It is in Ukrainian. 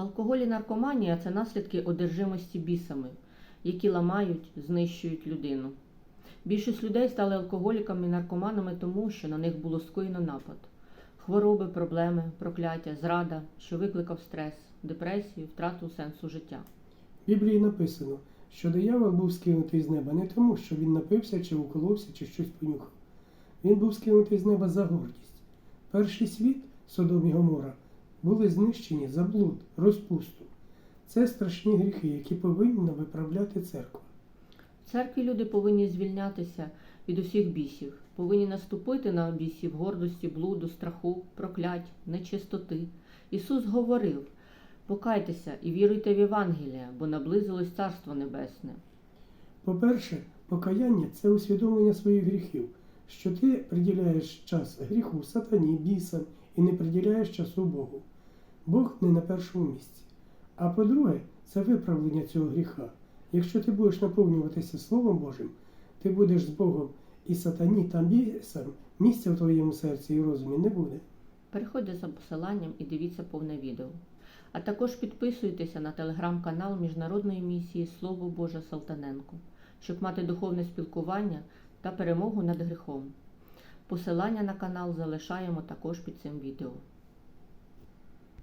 Алкоголь і наркоманія це наслідки одержимості бісами, які ламають, знищують людину. Більшість людей стали алкоголіками і наркоманами тому, що на них було скоєно напад. Хвороби, проблеми, прокляття, зрада, що викликав стрес, депресію, втрату сенсу життя. В Біблії написано, що диявол був скинутий з неба не тому, що він напився чи уколовся, чи щось понюхав. Він був скинутий з неба за гордість. Перший світ, Содом і Гомора, були знищені за блуд, розпусту. Це страшні гріхи, які повинна виправляти церква. В церкві люди повинні звільнятися від усіх бісів, повинні наступити на бісів гордості, блуду, страху, проклять, нечистоти. Ісус говорив: покайтеся і віруйте в Євангелія, бо наблизилось Царство Небесне. По-перше, покаяння це усвідомлення своїх гріхів, що ти приділяєш час гріху, сатані, бісам і не приділяєш часу Богу. Бог не на першому місці. А по-друге, це виправлення цього гріха. Якщо ти будеш наповнюватися Словом Божим, ти будеш з Богом і сатані та бісам, місця в твоєму серці і розумі не буде. Переходьте за посиланням і дивіться повне відео. А також підписуйтеся на телеграм-канал Міжнародної місії Слово Боже Салтаненко, щоб мати духовне спілкування та перемогу над гріхом. Посилання на канал залишаємо також під цим відео.